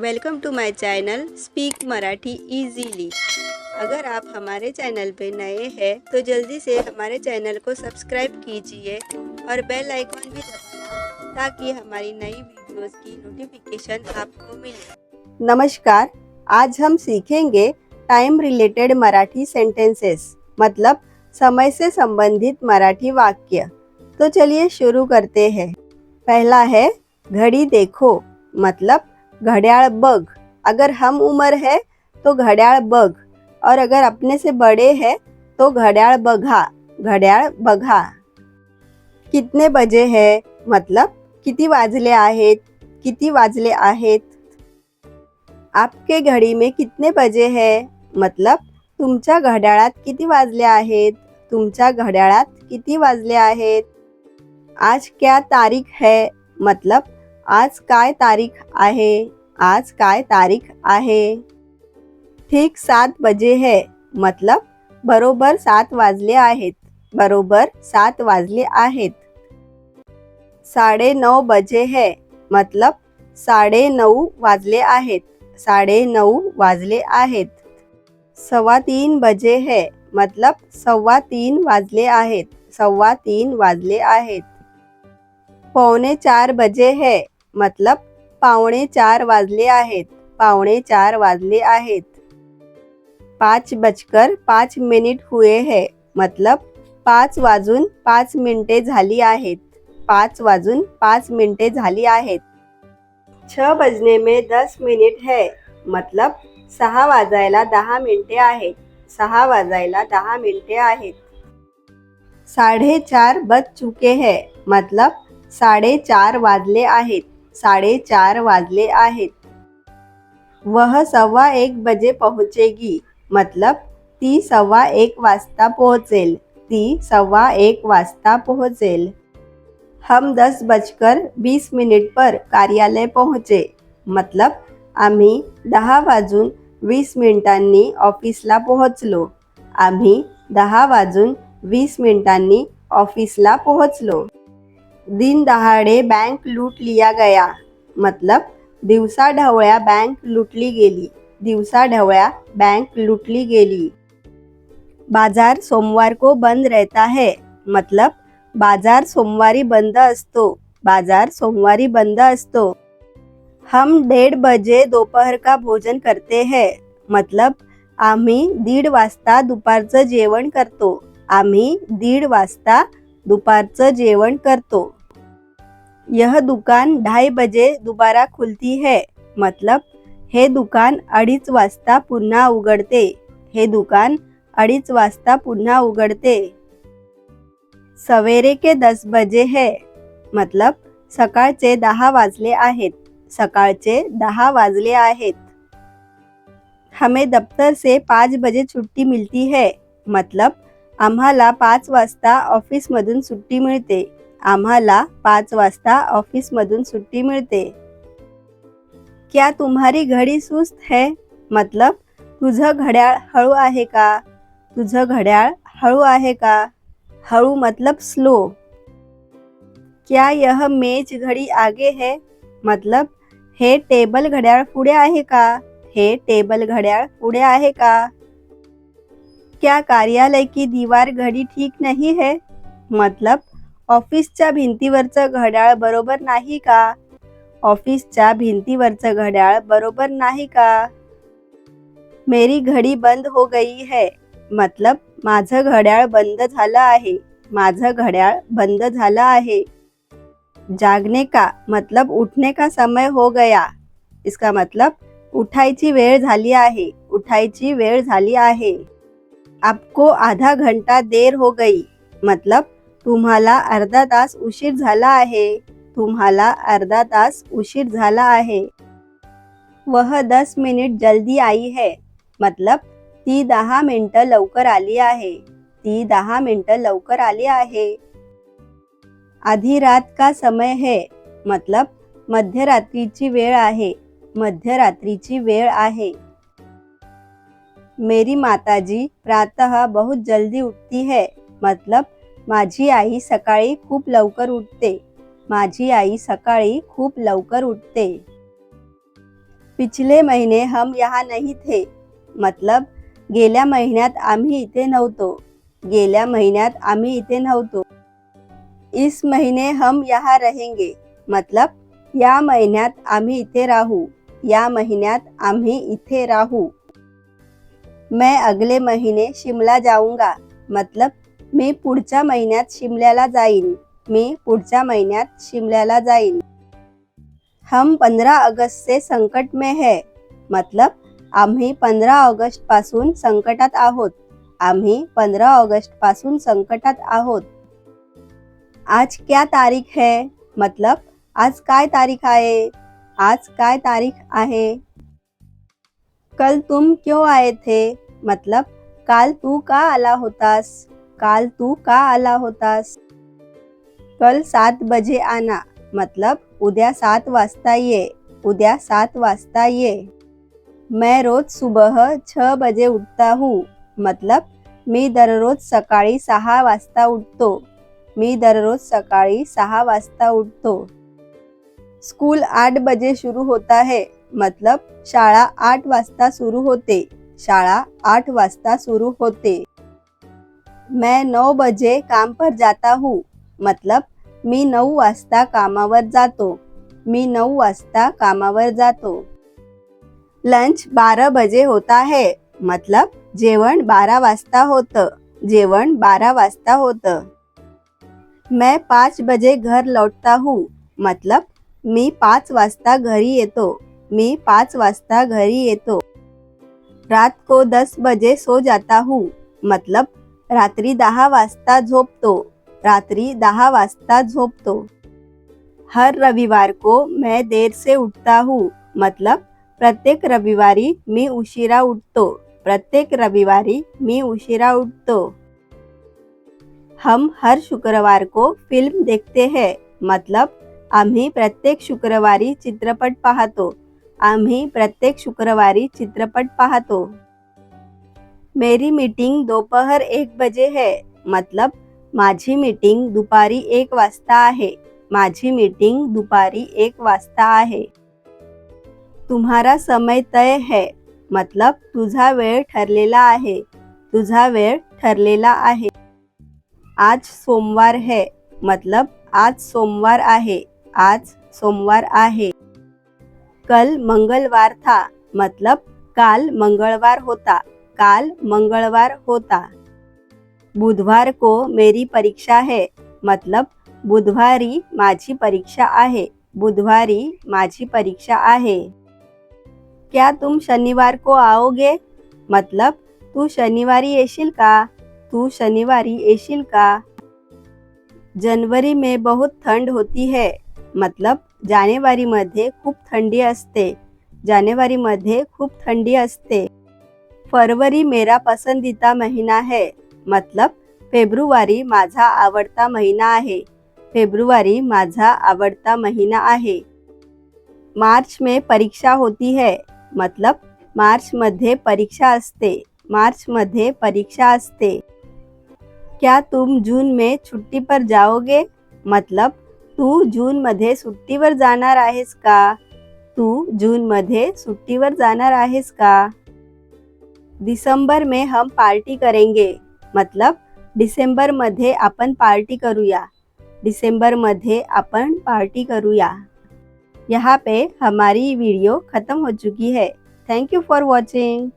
Welcome to my channel speak Marathi easily. अगर आप हमारे चैनल पे नए हैं तो जल्दी से हमारे चैनल को सब्सक्राइब कीजिए और बेल आइकॉन भी दबाना ताकि हमारी नई वीडियोस की नोटिफिकेशन आपको मिले। नमस्कार, आज हम सीखेंगे टाइम रिलेटेड मराठी सेंटेंसेस मतलब समय से संबंधित मराठी वाक्य। तो चलिए शुरू करते हैं। पहला है, घड़ी देखो मतलब घड़ियाल बग। अगर हम उम्र है तो घड़ियाल बग। और अगर अपने से बड़े हैं तो घड़ियाल बघा। घड्याळ बघा। कितने बजे है? मतलब किती वाजले आहेत? किती वाजले आहेत? आपके घड़ी में कितने बजे है? मतलब तुमच्या घड्याळात किती वाजले आहेत? तुमच्या घड्याळात किती वाजले आहेत? आज क्या तारीख है? मतलब आज काय तारीख आहे? आज काय तारीख आहे? ठीक सात बजे है मतलब बरोबर सात वाजले आहेत बरोबर सात वाजले आहेत. साडे नऊ बजे है मतलब साडे नऊ वाजले आहेत साडे नऊ वाजले आहेत. सव्वा तीन बजे है मतलब सव्वा तीन वाजले आहेत सव्वा तीन वाजले आहेत. पौने चार बजे है मतलब पावणे चार वाजले आहेत. पावणे चार वाजले आहेत. पाच बजकर पाच मिनिट हुए है. मतलब पाच वाजून पाच मिनिटे झाली आहेत. पाच वाजून पाच मिनिटे झाली आहेत. छ बजने में दस मिनिट है. मतलब सहा वाजायला दहा मिनिटे आहेत. सहा वाजायला दहा मिनिटे आहेत. साडेचार बज चुके है. मतलब साडेचार वाजले आहेत. साडेचार वाजले आहेत. वह सव्वा एक बजे पहुंचेगी. मतलब ती सव्वा एक वाजता पोहोचेल. ती सव्वा एक वाजता पोहोचेल. हम दस बजकर बीस मिनिट पर कार्यालय पोहोचे. मतलब आम्ही दहा वाजून वीस मिनिटांनी ऑफिसला पोहोचलो. आम्ही दहा वाजून वीस मिनिटांनी ऑफिसला पोहोचलो. दिन दहाडे बँक लूट लिया गया. मतलब दिवसा ढवळ्या बँक लुटली गेली. दिवसा ढवळ्या बँक लुटली गेली. बाजार सोमवार को बंद रहता है. मतलब बाजार सोमवारी बंद असतो. बाजार सोमवारी बंद असतो. हम डेढ़ बजे दोपहर का भोजन करते हैं. मतलब आम्ही दीड वाजता दुपारचं जेवण करतो. आम्ही दीड वाजता दुपारचं जेवण करतो. यह दुकान ढाई बजे दुबारा खुलती है. मतलब हे दुकान अडीच वाजता पुन्हा उघडते. हे दुकान अडीच वाजता पुन्हा उघडते. सवेरे के दस बजे है. मतलब सकाळचे दहा वाजले आहेत. सकाळचे दहा वाजले आहेत. हमें दफ्तर से पाच बजे छुट्टी मिलती है. मतलब आम्हाला पाच वाजता ऑफिसमधून सुट्टी मिळते. आम्हाला पाच वाजता ऑफिसमधून सुट्टी मिळते. क्या तुम्हारी घड़ी सुस्त है? मतलब तुझं घड्याळ हळू आहे का? तुझं घड्याळ हळू आहे का? हळू मतलब स्लो. क्या यह मेज घड़ी आगे है? मतलब हे टेबल घड्याळ पुढे आहे का? हे टेबल घड्याळ पुढे आहे का? क्या कार्यालय की दीवार घडी ठीक नहीं है? मतलब ऑफिसच्या भिंतीवरचं घड्याळ बरोबर नाही का? ऑफिसच्या भिंतीवरचं घड्याळ बरोबर नाही का? मेरी घडी बंद हो गई है. मतलब माझं घड्याळ बंद झालं आहे. माझं घड्याळ बंद झालं आहे. जागने का? मतलब उठने का समय हो गया. इसका मतलब उठायची वेळ झाली आहे. उठायची वेळ झाली आहे. आपको आधा घंटा देर हो गई. मतलब तुम्हाला अर्धा तास उशीर झाला आहे. तुम्हाला अर्धा तास उशीर झाला आहे. वह दस मिनिट जल्दी आई है. मतलब ती दहा मिनटं लवकर आली आहे. ती दहा मिनटं लवकर आली आहे. आधी रात का समय है? मतलब मध्यरात्रीची वेळ आहे. मध्यरात्रीची वेळ आहे. मेरी माताजी प्रातः बहुत जल्दी उठती है। मतलब माझी आई सकाळी खूप लवकर उठते। माझी आई सकाळी खूप लवकर उठते। पिछले महीने हम यहाँ नहीं थे। मतलब गेल्या महिन्यात आम्ही इथे नव्हतो। गेल्या महिन्यात आम्ही इथे नव्हतो। इस महीने हम यहाँ रहेंगे। मतलब या महिन्यात आम्ही इथे राहू। या महिन्यात आम्ही इथे राहू। मैं अगले महिने शिमला जाऊंगा. मतलब मी पुढच्या महिन्यात शिमल्याला जाईन. मी पुढच्या महिन्यात शिमल्याला जाईन. हम पंधरा ऑगस्ट से संकट में है. मतलब आम्ही पंधरा ऑगस्टपासून संकटात आहोत. आम्ही पंधरा ऑगस्टपासून संकटात आहोत. आज क्या तारीख है? मतलब आज काय तारीख आहे? आज काय तारीख आहे? कल तुम क्यों आए थे? मतलब काल तू का आला होतास। काल तू का आला होतास। कल सात बजे आना। मतलब उद्या सात वाजता ये। उद्या सात वाजता ये। मैं रोज सुबह छह बजे उठता हूँ। मतलब मी दररोज सकाळी सहा वाजता उठतो। मी दररोज सकाळी सहा वाजता उठतो। स्कूल आठ बजे शुरू होता है। मतलब शाळा आठ वाजता सुरू होते. शाळा आठ वाजता सुरू होते. मैं नौ बजे काम पर जाता हूँ. मतलब मी नऊ वाजता कामावर जातो. मी नऊ वाजता कामावर जातो. लंच बारा बजे होता है. मतलब जेवण बारा वाजता होतं. जेवण बारा वाजता होतं. मैं पाच बजे घर लौटता हूँ. मतलब मी पाच वाजता घरी येतो. मी पाच वाजता घरी येतो. रात को दस बजे सो जाता हूँ. मतलब रात्री दहा वाजता झोपतो. रात्री दहा वाजता झोपतो. हर रविवार को मैं देर से उठता हूँ. मतलब प्रत्येक रविवारी मी उशिरा उठतो. प्रत्येक रविवारी मी उशिरा उठतो. हम हर शुक्रवार को फ़िल्म देखते हैं. मतलब आम्ही प्रत्येक शुक्रवारी चित्रपट पाहतो. आम्ही प्रत्येक शुक्रवारी चित्रपट पाहतो. मेरी मीटिंग दोपहर एक बजे है. मतलब माझी मीटिंग दुपारी एक वाजता आहे. माझी मीटिंग दुपारी एक वाजता आहे. तुम्हारा समय तय है. मतलब तुझा वेळ ठरलेला आहे. तुझा वेळ ठरलेला आहे. आज सोमवार है. मतलब आज सोमवार आहे. आज सोमवार आहे. कल मंगलवार था मतलब काल मंगलवार होता, काल मंगलवार होता। बुधवार को मेरी परीक्षा है मतलब बुधवारी माझी परीक्षा आहे, बुधवारी माझी परीक्षा आहे। क्या तुम शनिवार को आओगे? मतलब तू शनिवारी येशील का? तू शनिवारी येशील का? जनवरी में बहुत ठंड होती है मतलब जानेवारीमध्ये खूप थंडी असते. जानेवारीमध्ये खूप थंडी असते. फरवरी मेरा पसंदीदा महीना है. मतलब फेब्रुवारी माझा आवडता महिना आहे. फेब्रुवारी माझा आवडता महिना आहे. मार्च में परीक्षा होती है. मतलब मार्च मध्ये परीक्षा असते. मार्च मध्ये परीक्षा असते. क्या तुम जून में छुट्टी पर जाओगे? मतलब तू जून मध्ये सुट्टीवर जाणार आहेस का? तू जून मध्ये सुट्टीवर जाणार आहेस का? दिसंबर में हम पार्टी करेंगे. मतलब डिसेंबरमध्ये आपण पार्टी करूया. डिसेंबरमध्ये पार्टी करूया. यहाँ पे हमारी वीडियो ख़त्म हो चुकी है. Thank you for watching